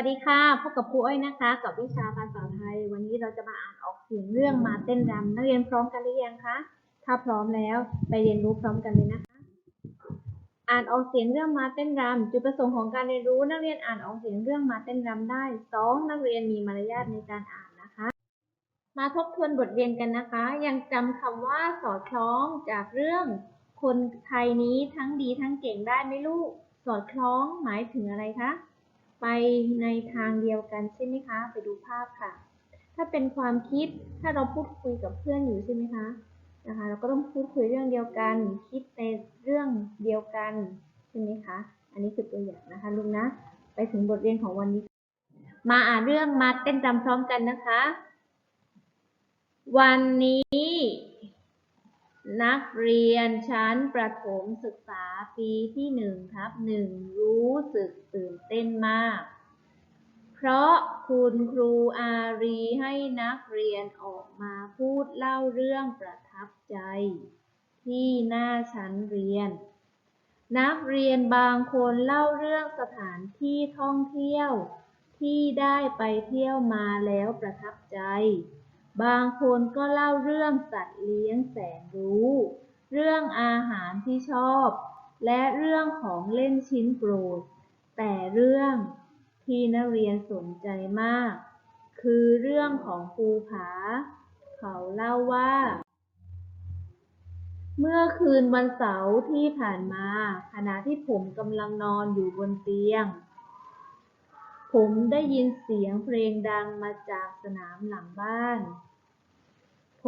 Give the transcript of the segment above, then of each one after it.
วัสดีค่ะ พบกับครูอ้อยนะคะ กับวิชาภาษาไทย วันนี้เราจะมาอ่านออกเสียงเรื่องมาเต้นรำนักเรียนพร้อมกันหรือยังคะ ถ้าพร้อมแล้วไปเรียนรู้พร้อมกันเลยนะคะ อ่านออกเสียงเรื่องมาเต้นรำจุดประสงค์ของการเรียนรู้นักเรียนอ่านออกเสียงเรื่องมาเต้นรำได้สองนักเรียนมีมารยาทในการอ่านนะคะ มาทบทวนบทเรียนกันนะคะ ยังจำคำว่าสอดคล้องจากเรื่อง คนไทยนี้ทั้งดีทั้งเก่งได้ไหมลูก สอดคล้องหมายถึงอะไรคะ ไปในทางเดียวกันใช่ไหมคะ ไปดูภาพค่ะ ถ้าเป็นความคิดถ้าเราพูดคุยกับเพื่อนอยู่ใช่ไหมคะนะคะ เราก็ต้องพูดคุยเรื่องเดียวกัน คิดในเรื่องเดียวกันใช่ไหมคะ อันนี้คือตัวอย่างนะคะลูกนะ ไปถึงบทเรียนของวันนี้ มาอ่านเรื่องมาเต้นรำพร้อมกันนะคะ วันนี้ นักเรียนชั้นประถมศึกษาปีที่หนึ่งทับหนึ่งรู้สึกตื่นเต้นมาก เพราะคุณครูอารีให้นักเรียนออกมาพูดเล่าเรื่องประทับใจ ที่หน้าชั้นเรียน นักเรียนบางคนเล่าเรื่องสถานที่ท่องเที่ยว ที่ได้ไปเที่ยวมาแล้วประทับใจ บางคนก็เล่าเรื่องสัตว์เลี้ยงแสนรู้ เรื่องอาหารที่ชอบ และเรื่องของเล่นชิ้นโปรด แต่เรื่องที่นักเรียนสนใจมาก คือเรื่องของภูผา เขาเล่าว่า เมื่อคืนวันเสาร์ที่ผ่านมา ขณะที่ผมกำลังนอนอยู่บนเตียง ผมได้ยินเสียงเพลงดังมาจากสนามหลังบ้าน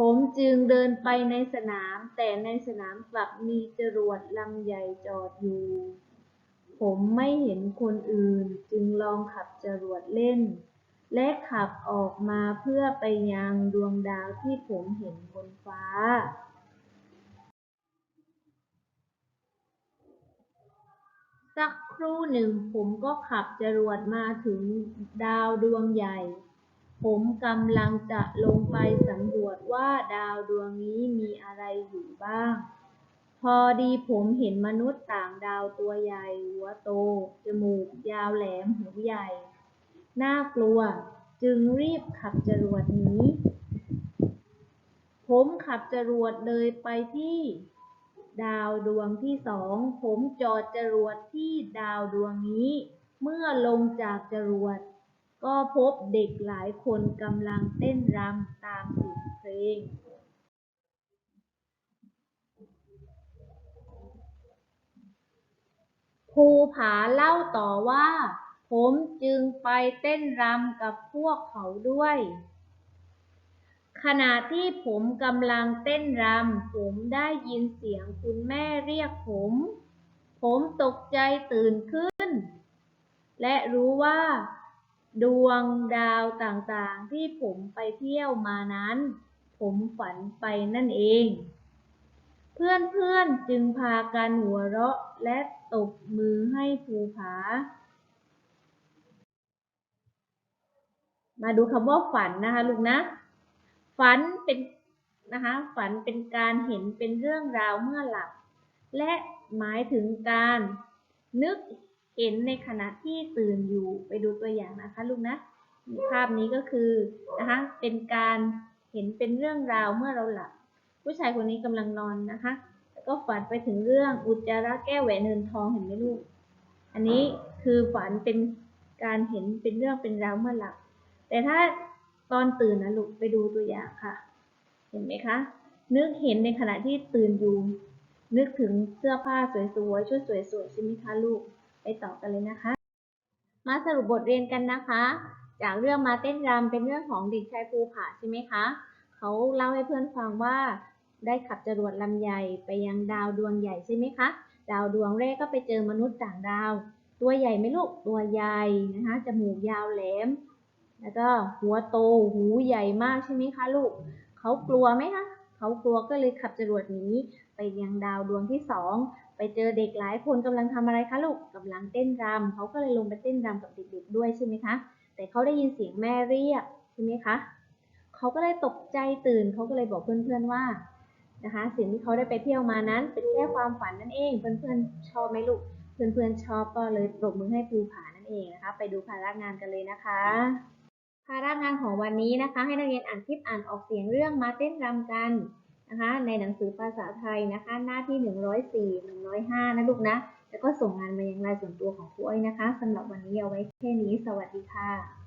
ผมจึงเดินไปในสนาม แต่ในสนามกลับมีจรวดลำใหญ่จอดอยู่ ผมไม่เห็นคนอื่นจึงลองขับจรวดเล่น และขับออกมาเพื่อไปยังดวงดาวที่ผมเห็นบนฟ้าสักครู่หนึ่งผมก็ขับจรวดมาถึงดาวดวงใหญ่ ผมกำลังจะลงไปสำรวจว่าดาวดวงนี้มีอะไรอยู่บ้าง พอดีผมเห็นมนุษย์ต่างดาวตัวใหญ่ หัวโต จมูก ยาวแหลมหูใหญ่ น่ากลัว จึงรีบขับจรวดหนีผมขับจรวดเลยไปที่ ดาวดวงที่สอง ผมจอดจรวดที่ดาวดวงนี้ เมื่อลงจากจรวด ก็พบเด็กหลายคนกำลังเต้นรำตามเสียงเพลงภูผาเล่าต่อว่า ผมจึงไปเต้นรำกับพวกเขาด้วย ขณะที่ผมกำลังเต้นรำผมได้ยินเสียงคุณแม่เรียกผม ผมตกใจตื่นขึ้น และรู้ว่า ดวงดาวต่างๆ ที่ผมไปเที่ยวมานั้น ผมฝันไปนั่นเอง เพื่อนๆจึงพากันหัวเราะและตบมือให้ภูผา มาดูคำว่าฝันนะคะลูกนะ ฝันเป็นนะคะฝันเป็นการเห็นเป็นเรื่องราวเมื่อหลับ และหมายถึงการนึก เห็นในขณะที่ตื่นอยู่ไปดูตัวอย่างนะคะลูกนะภาพนี้ก็คือนะคะเป็นการเห็นเป็นเรื่องราวเมื่อเราหลับ ผู้ชายคนนี้กำลังนอนนะคะแล้วก็ฝันไปถึงเรื่องอุจจาระแก้วแหวนเงินทองเห็นไหมลูก อันนี้คือฝันเป็นการเห็นเป็นเรื่องเป็นราวเมื่อหลับ แต่ถ้าตอนตื่นนะลูกไปดูตัวอย่างค่ะ เห็นไหมคะ นึกเห็นในขณะที่ตื่นอยู่ นึกถึงเสื้อผ้าสวยๆชุดสวยๆใช่ไหมคะลูก ไปต่อกันเลยนะคะ มาสรุปบทเรียนกันนะคะ จากเรื่องมาเต้นรำเป็นเรื่องของเด็กชายภูผาใช่ไหมคะเขาเล่าให้เพื่อนฟังว่า ได้ขับจรวดลำใหญ่ไปยังดาวดวงใหญ่ใช่ไหมคะดาวดวงแรกก็ไปเจอมนุษย์ต่างดาว ตัวใหญ่ไหมลูกตัวใหญ่นะคะจมูกยาวแหลม แล้วก็หัวโตหูใหญ่มากใช่ไหมคะลูกเขากลัวไหมคะเขากลัวก็เลยขับจรวดหนีไปยังดาวดวงที่สอง ไปเจอเด็กหลายคนกำลังทำอะไรคะลูกกำลังเต้นรำเขาก็เลยลงไปเต้นรำกับเด็กๆด้วยใช่ไหมคะ แต่เขาได้ยินเสียงแม่เรียกใช่ไหมคะเขาก็เลยตกใจตื่นเขาก็เลยบอกเพื่อนๆว่านะคะสิ่งที่เขาได้ไปเที่ยวมานั้น เป็นแค่ความฝันนั่นเอง เพื่อนๆชอบไหมลูกเเพื่อนๆชอบก็เลยปรบมือให้ภูผานั่นเองนะคะ ไปดูภาระงานกันเลยนะคะภาระงานของวันนี้นะคะ ให้นักเรียนอ่านคลิปอ่านออกเสียงเรื่องมาเต้นรำกัน นะคะ ในหนังสือภาษาไทยนะคะ หน้าที่ 104 105 นะลูกนะ แล้วก็ส่งงานมายังไลน์ส่วนตัวของครูอ้อยนะคะสำหรับวันนี้เอาไว้แค่นี้ สวัสดีค่ะ